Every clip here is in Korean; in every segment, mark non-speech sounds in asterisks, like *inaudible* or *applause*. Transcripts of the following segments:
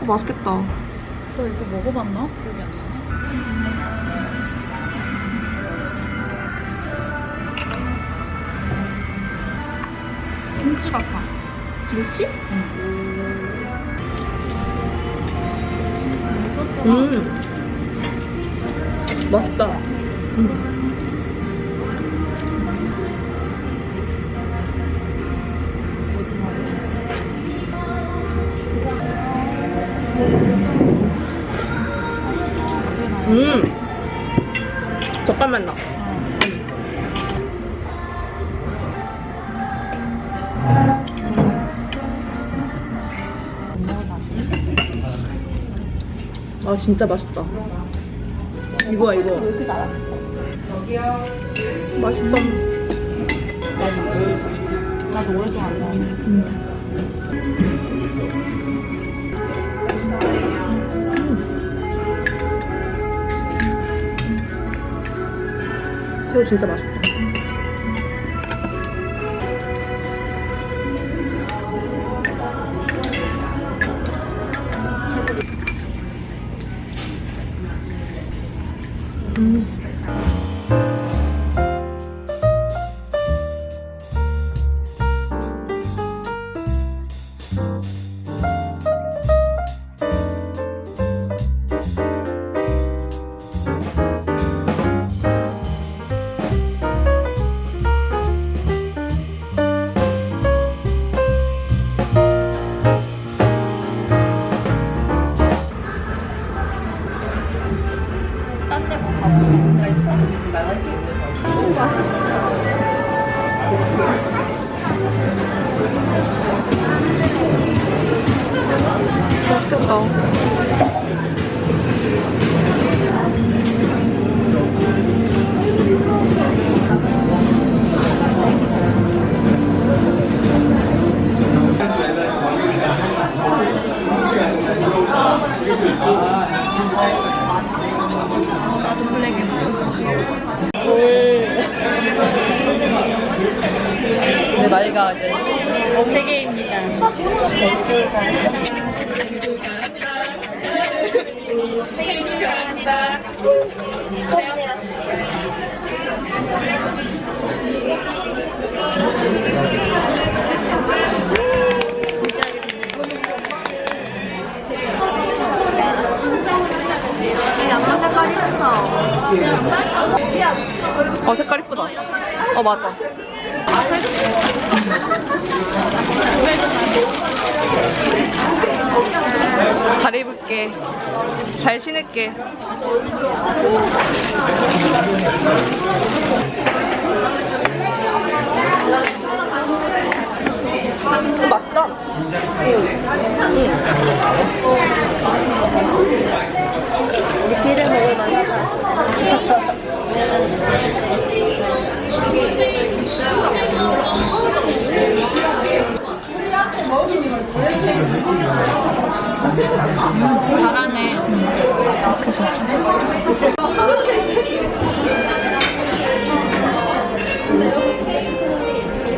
어, 맛있겠다. 저 이거 먹어봤나? 기억이 안 나네. 김치 같아. 김치? 응. 소스가 음. 맛있다. 음. 젓갈 맛 나. 아 진짜 맛있다. 이거야 이거. 맛있다. 나도 오래도 안 나네. 새우 진짜 맛있다. 음. 맛있겠다. 내 나이가 이제 세 개입니다. 색깔 이쁘다. 어 색깔 이쁘다. 어 맞아. 잘 입을게. 잘 신을게. 음, 맛있다. 리필을 먹을 만하다. *laughs* 잘하네.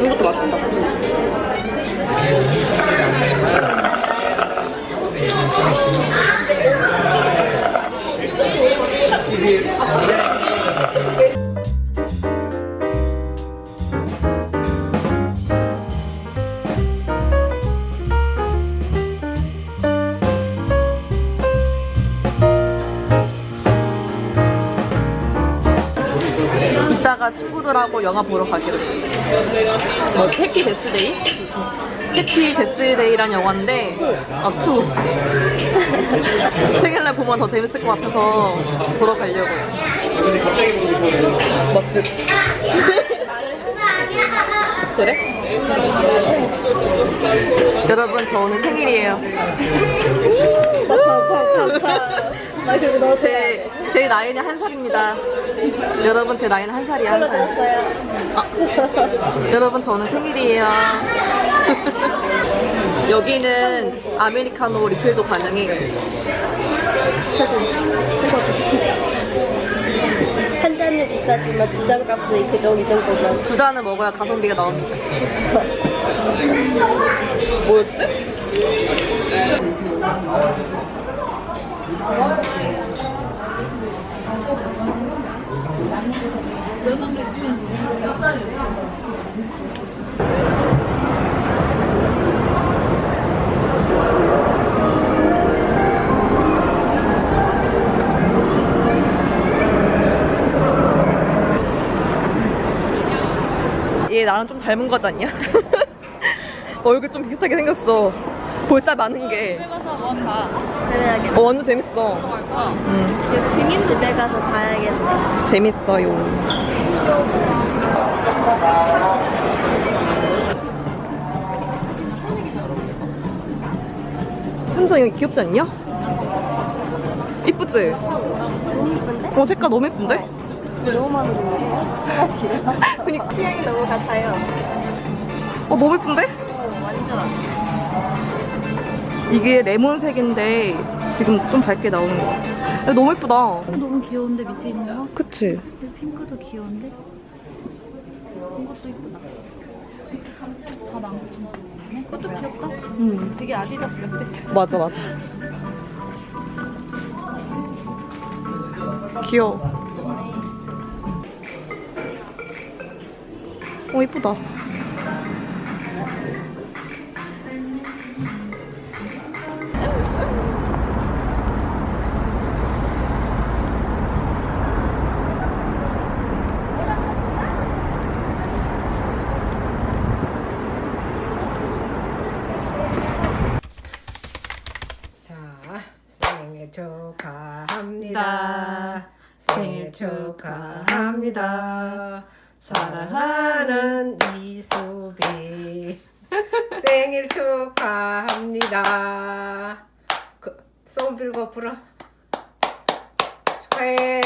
이것도 맛있다. 이 *laughs* 친구들하고 영화 보러 가기로 했어. 뭐 해피 데스데이? 해피 데스데이란 영화인데 어, 투. *laughs* 생일날 보면 더 재밌을 것 같아서 보러 가려고. 머쓱. *laughs* 그래? 여러분 저 오늘 생일이에요. 제, 제 나이는 한 살입니다. 여러분 제 나이는 한 살이야 한 살. 아, 여러분 저는 생일이에요. *laughs* 여기는 아메리카노 리필도 가능해. 최고 잔을 비싸지만 두장 값이 그정 이 정도면 두 잔을 먹어야 가성비가 나옵니다. *laughs* 뭐였지? 얘 나랑 좀 닮은 거지 않냐? *laughs* 얼굴 좀 비슷하게 생겼어. 볼살 많은 게. 집에 가서 뭐 다 그래야겠다. 어, 완전 재밌어. 갈까? 응, 이거 증인 집에 가서 봐야겠네. 재밌어요. 혼자 이거 귀엽지 않냐? 이쁘지? 너무 이쁜데? 어, 색깔 너무 예쁜데? 너무 많은 거예요? 하나 지르 그니까. 취향이 너무 같아요. 어, 너무 예쁜데? 어, 완전. 이게 레몬색인데 지금 좀 밝게 나오는 거 같아. 야, 너무 예쁘다. 너무 귀여운데 밑에 있는 거? 그치? 근데 핑크도 귀여운데? 이것도 이쁘다. 다 망고충 네 그것도 귀엽다. 응. 되게 아디다스 같아. 맞아, 맞아. 귀여워. 어, 이쁘다. 자, 생일 축하합니다. 생일 축하합니다. 사랑하는 이수비. *laughs* 생일 축하합니다. 그, 손 빌고 불어. 축하해.